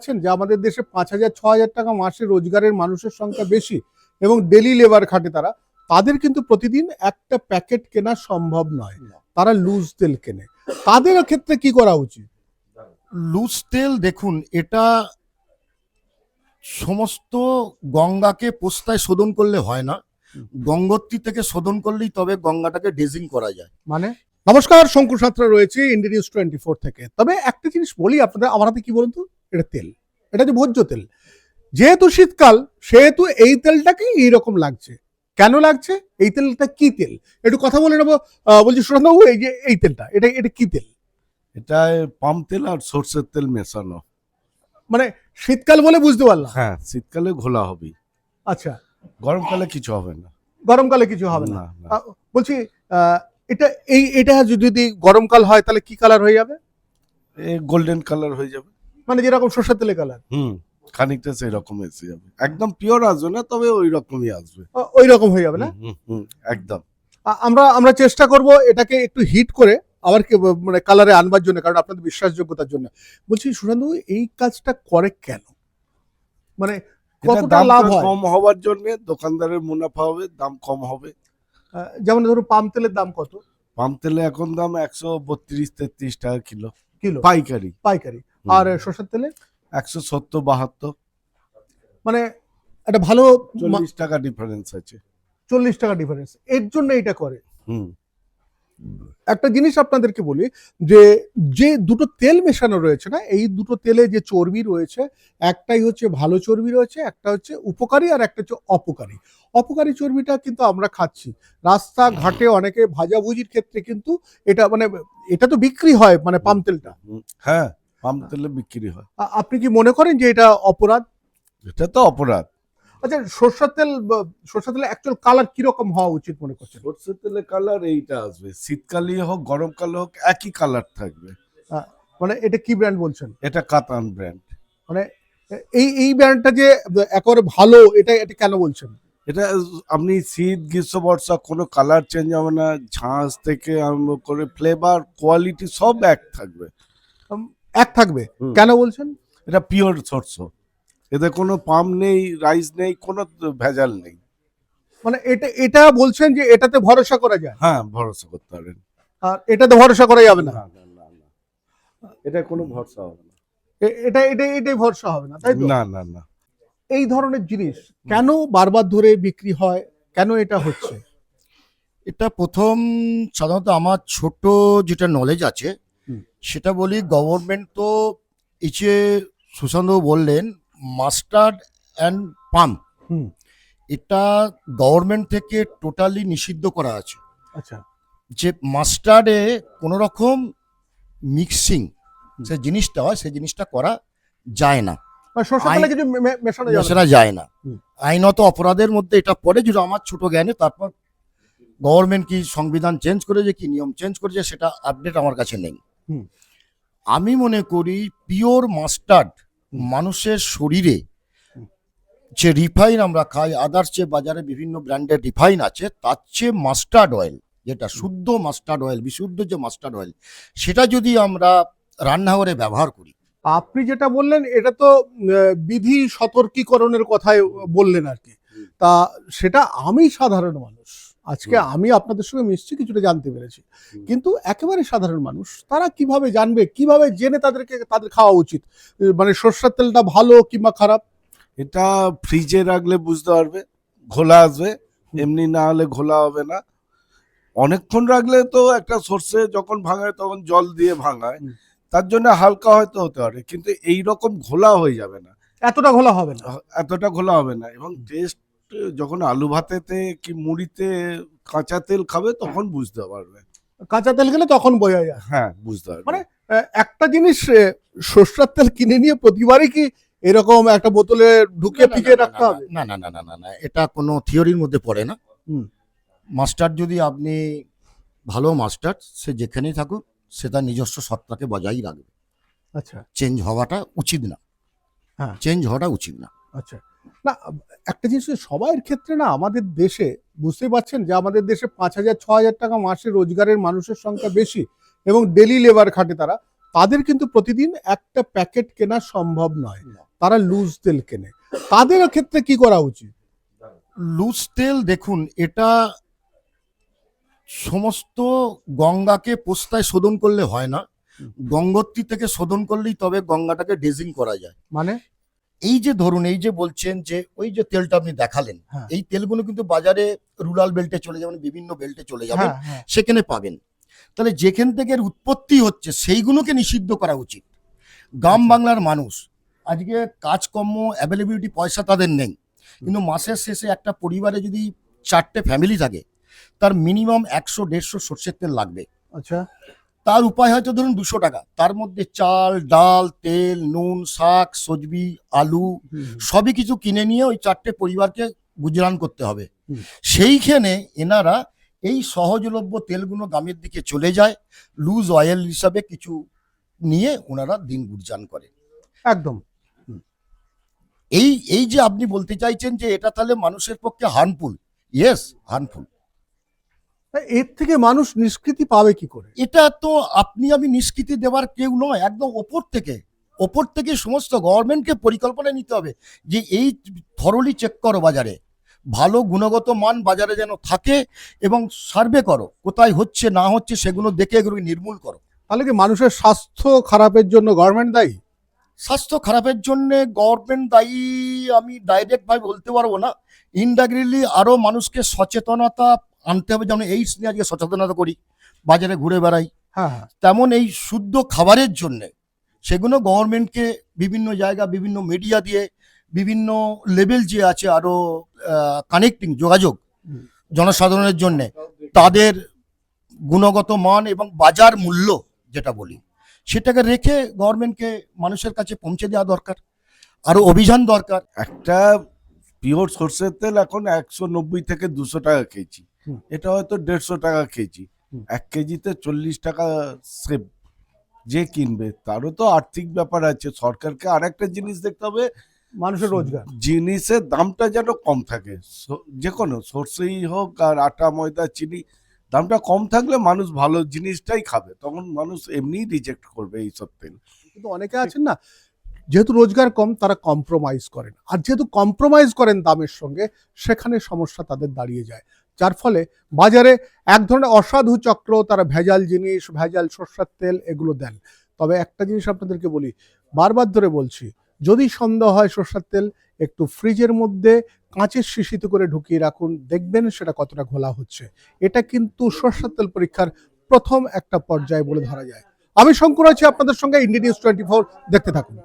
পাচ্ছেন যে আমাদের দেশে পাঁচ হাজার ছ হাজার টাকা মাসে রোজগারের মানুষের সংখ্যা বেশি এবং ডেলি লেবার খাটে তারা তাদের কিন্তু প্রতিদিন একটা প্যাকেট কেনা সম্ভব নয়। তারা লুজ তেল কেনে। তাদের ক্ষেত্রে কি করা উচিত? লুজ তেল দেখুন এটা সমস্ত গঙ্গাকে পোস্তায় শোধন করলে হয় না। গঙ্গোত্রী থেকে শোধন করলেই তবে গঙ্গাটাকে ডেজিং করা যায়। মানে? নমস্কার শঙ্কু সাঁতরা রয়েছে ইন্ডিয়া নিউজ টোয়েন্টি ফোর থেকে। তবে একটা জিনিস বলি আপনাদের আমার হাতে কি বলুন তো? এটা তেল। এটা যে ভোজ্য তেল। যেহেতু শীতকাল সেহেতু এই তেলটাকে এইরকম লাগছে। কেন লাগছে? এই তেলটা কি তেল? একটু কথা বলে নেব বলছি সুশান্তবাবু এই যে এই তেলটা এটা এটা কি তেল? এটা পাম তেল আর সর্ষের তেল মেশানো। মানে শীতকাল বলে বুঝতে পারলাম। হ্যাঁ শীতকালে ঘোলা হবে আচ্ছা। গরমকালে কিছু হবে না। গরমকালে কিছু হবে না। বলছি এটা এই এটা যদি গরমকাল হয় তাহলে কি কালার হয়ে যাবে? গোল্ডেন কালার হয়ে যাবে। মানে যেরকম সর্ষের তেলে কালার। হুম খানিকটা সেই রকম এসে যাবে একদম পিওর আসবে না তবে ওই রকমই আসবে। ওই রকম হয়ে যাবে না? একদম। আমরা আমরা চেষ্টা করব এটাকে একটু হিট করে আবার কি মানে কালারে আনবার জন্য কারণ আপনাদের বিশ্বাসযোগ্যতার জন্য। বলছি সুশান্ত এই কাজটা করে কেন? মানে কতটা লাভ হয়? কম হওয়ার জন্য দোকানদারের মুনাফা হবে দাম কম হবে। যেমন ধরুন পাম তেলের দাম কত? পাম তেলে এখন দাম একশো বত্রিশ তেত্রিশ টাকা কিলো। কিলো। পাইকারি। পাইকারি। আর সর্ষের তেলে? একশো সত্তর বাহাত্তর। মানে একটা ভালো চল্লিশ টাকা ডিফারেন্স আছে। চল্লিশ টাকা ডিফারেন্স এর জন্য এটা করে। হুম। একটা জিনিস আপনাদেরকে বলি যে যে দুটো তেল মেশানো রয়েছে না এই দুটো তেলে যে চর্বি রয়েছে একটাই হচ্ছে ভালো চর্বি রয়েছে একটা হচ্ছে উপকারী আর একটা হচ্ছে অপকারী। অপকারী চর্বিটা কিন্তু আমরা খাচ্ছি। রাস্তা ঘাটে অনেকে ভাজাভুজির ক্ষেত্রে কিন্তু এটা মানে এটা তো বিক্রি হয় মানে পাম তেলটা। হ্যাঁ। পাম তেলে বিক্রি হয়। আপনি কি মনে করেন যে এটা অপরাধ? এটা তো অপরাধ। আচ্ছা সর্ষের তেল সর্ষের তেলের অ্যাকচুয়াল কালার কীরকম হওয়া উচিত মনে করছেন? সর্ষের তেলে কালার এইটা আসবে। শীতকালে হোক গরমকালে হোক একই কালার থাকবে। মানে এটা কি ব্র্যান্ড বলছেন? এটা কাতান ব্র্যান্ড মানে এই এই ব্র্যান্ডটা যে একেবারে ভালো এটা এটা কেন বলছেন? এটা আপনি শীত গ্রীষ্ম বর্ষা কোনো কালার চেঞ্জ হবে না। ঝাঁস থেকে আরম্ভ করে ফ্লেভার কোয়ালিটি সব এক থাকবে। এক থাকবে। কেন বলছেন? এটা পিওর শস্য এতে কোনো পাম নেই রাইস নেই কোনো ভেজাল নেই। মানে এটা এটা বলছেন যে এটাতে ভরসা করা যায়? হ্যাঁ ভরসা করতে পারেন। আর এটাতে ভরসা করা যাবে না? এটা কোনো ভরসা হবে না। এটা এটা এটাই ভরসা হবে না তাই তো? না না না। এই ধরনের জিনিস কেন বারবার ধরে বিক্রি হয়? কেন এটা হচ্ছে? এটা প্রথম সাধারণত আমার ছোট যেটা নলেজ আছে। সেটা বলি গভর্নমেন্ট তো এই যে সুশান্ত বললেন মাস্টার্ড অ্যান্ড পাম্প হুম এটা গভর্নমেন্ট থেকে টোটালি নিষিদ্ধ করা আছে আচ্ছা যে মাস্টার্ডে কোনো রকম মিক্সিং যে জিনিসটা হয় সেই জিনিসটা করা যায় না মানে মেশানো। যায় না। আইনত অপরাধের মধ্যে এটা পড়ে যদি আমার ছোট জ্ঞানে তারপর গভর্নমেন্ট কি সংবিধান চেঞ্জ করেছে কি নিয়ম চেঞ্জ করেছে সেটা আপডেট আমার কাছে নেই। আমি মনে করি পিওর মাস্টার্ড মানুষের শরীরে যে রিফাইন আমরা খাই আদার্স যে বাজারে বিভিন্ন ব্র্যান্ডের রিফাইন আছে তার চেয়ে মাস্টার্ড অয়েল যেটা শুদ্ধ মাস্টার্ড অয়েল বিশুদ্ধ যে মাস্টার্ড অয়েল সেটা যদি আমরা রান্নাঘরে ব্যবহার করি। আপনি যেটা বললেন এটা তো বিধি সতর্কীকরণের কথাই বললেন আর কি। তা সেটা আমি সাধারণ মানুষ। আজকে আমি আপনাদের সঙ্গে মিশছি কিছুটা জানতে পেরেছি। কিন্তু একেবারে সাধারণ মানুষ তারা কীভাবে জানবে কীভাবে জেনে তাদেরকে তাদের খাওয়া উচিত? মানে সর্ষের তেলটা ভালো কিংবা খারাপ? এটা ফ্রিজে রাখলে বুঝতে পারবে ঘোলা আসবে এমনি না হলে ঘোলা হবে না। অনেকক্ষণ রাখলে তো একটা সর্ষে যখন ভাঙায় তখন জল দিয়ে ভাঙায়। তার জন্য হালকা হয়তো হতে পারে কিন্তু এই রকম ঘোলা হয়ে যাবে না। এতটা ঘোলা হবে না। এতটা ঘোলা হবে না এবং টেস্ট যখন আলু ভাতেতে কি মুড়িতে কাঁচা তেল খাবে তখন বুঝতে পারবে। কাঁচা তেল খেলে তখন বোঝা যায়। হ্যাঁ বুঝতে পারবে। মানে একটা জিনিস সর্ষের তেল কিনে নিয়ে প্রতিবারই কি এরকম একটা বোতলে ঢুকে না, রাখতে হবে? না না না না না না এটা কোনো থিওরির মধ্যে পড়ে না। হুম। মাস্টার যদি আপনি ভালো মাস্টার সে যেখানেই থাকুক সে তার নিজস্ব সত্তাকে বজায় রাখবে। আচ্ছা। চেঞ্জ হওয়াটা উচিত না। হ্যাঁ। চেঞ্জ হওয়াটা উচিত না। আচ্ছা। না একটা জিনিস সবাইয়ের ক্ষেত্রে না আমাদের দেশে বুঝতে পারছেন যে আমাদের দেশে পাঁচ হাজার ছ হাজার টাকা মাসে রোজগারের মানুষের সংখ্যা বেশি এবং ডেলি লেবার খাটে তারা তাদের কিন্তু প্রতিদিন একটা প্যাকেট কেনা সম্ভব নয়। তারা লুজ তেল কেনে। তাদের ক্ষেত্রে কি করা উচিত? লুজ তেল দেখুন এটা সমস্ত গঙ্গাকে পোস্তায় শোধন করলে হয় না। গঙ্গোত্রী থেকে শোধন করলেই তবে গঙ্গাটাকে ডেজিং করা যায়। মানে? এই যে ধরুন এই যে বলছেন যে ওই যে তেলটা আপনি দেখালেন হ্যাঁ। এই তেলগুলো কিন্তু বাজারে রুরাল বেল্টে চলে যাবেন বিভিন্ন বেল্টে চলে যাবেন হ্যাঁ হ্যাঁ। সেখানে পাবেন। তাহলে যেখান থেকে এর উৎপত্তি হচ্ছে সেইগুলোকে নিষিদ্ধ করা উচিত। গ্রাম আচ্ছা। বাংলার মানুষ আজকে কাজকর্ম অ্যাভেলেবিলিটি পয়সা তাদের নেই। কিন্তু মাসের শেষে একটা পরিবারে যদি চারটে ফ্যামিলি থাকে তার মিনিমাম একশো দেড়শো সর্ষের তেল লাগবে। আচ্ছা। তার উপায় হয়তো ধরুন দুশো টাকা। তার মধ্যে চাল ডাল তেল নুন শাক সবজি আলু সবই কিছু কিনে নিয়ে ওই চারটে পরিবারকে গুজরান করতে হবে। সেইখানে এনারা এই সহজলভ্য তেলগুলো গ্রামের দিকে চলে যায় লুজ অয়েল হিসাবে কিছু নিয়ে ওনারা দিন গুজরান করে। একদম। এই এই যে আপনি বলতে চাইছেন যে এটা তাহলে মানুষের পক্ষে হার্মফুল ইয়েস হার্মফুল এর থেকে মানুষ নিষ্কৃতি পাবে কি করে? এটা তো আপনি আমি নিষ্কৃতি দেওয়ার কেউ নয় একদম ওপর থেকে। ওপর থেকে সমস্ত গভর্নমেন্টকে পরিকল্পনা নিতে হবে যে এই থরলি চেক করো বাজারে। ভালো গুণগত মান বাজারে যেন থাকে এবং সার্ভে করো কোথায় হচ্ছে না হচ্ছে সেগুলো দেখে এগুলোকে নির্মূল করো। তাহলে কি মানুষের স্বাস্থ্য খারাপের জন্য গভর্নমেন্ট দায়ী? স্বাস্থ্য খারাপের জন্য গভর্নমেন্ট দায়ী আমি ডাইরেক্ট ভাবে বলতে পারব না। ইনডাইরেক্টলি আরও মানুষকে সচেতনতা আনতে হবে যেমন এইডস নিয়ে আজকে সচেতনতা করি বাজারে ঘুরে বেড়াই। হ্যাঁ হ্যাঁ। তেমন এই শুদ্ধ খাবারের জন্য সেগুলো গভর্নমেন্টকে বিভিন্ন জায়গা বিভিন্ন মিডিয়া দিয়ে বিভিন্ন লেভেল যে আছে আরও কানেক্টিং যোগাযোগ জনসাধারণের জন্য তাদের গুণগত মান এবং বাজার মূল্য যেটা বলি সেটাকে রেখে গভর্নমেন্টকে মানুষের কাছে পৌঁছে দেওয়া দরকার আরও অভিযান দরকার। একটা পিওর সর্ষের তেল এখন একশো নব্বই থেকে দুশো টাকা কেজি। এটা হয়তো দেড়শো টাকা কেজি। এক কেজিতে চল্লিশ টাকা সেভ যে কিনবে তারও তো আর্থিক ব্যাপার আছে। সরকারকে আরেকটা জিনিস দেখতে হবে। মানুষের রোজগার। জিনিসের দামটা যেন কম থাকে। যে কোনো সর্ষেই হোক আর আটা ময়দা চিনি দামটা কম থাকলে মানুষ ভালো জিনিসটাই খাবে। তখন মানুষ এমনিই রিজেক্ট করবে এইসব তেল। কিন্তু অনেকে আছেন না যেহেতু রোজগার কম তারা কম্প্রোমাইজ করেন। আর যেহেতু কম্প্রোমাইজ করেন দামের সঙ্গে সেখানে সমস্যা তাদের দাঁড়িয়ে যায়। যার ফলে বাজারে এক ধরনের অসাধু চক্র, তারা ভেজাল জিনিস, ভেজাল সর্ষের তেল এগুলো দেন। তবে একটা জিনিস আপনাদেরকে বলি, বারবার ধরে বলছি, যদি সন্দেহ হয় সর্ষের তেল, একটু ফ্রিজের মধ্যে কাঁচের শিশিতে করে ঢুকিয়ে রাখুন, দেখবেন সেটা কতটা ঘোলা হচ্ছে। এটা কিন্তু সর্ষের তেল পরীক্ষার প্রথম একটা পর্যায়ে বলে ধরা যায়। আমি শঙ্কর আছি, আপনাদের সঙ্গে ইন্ডিয়া নিউজ টোয়েন্টি ফোর দেখতে থাকুন।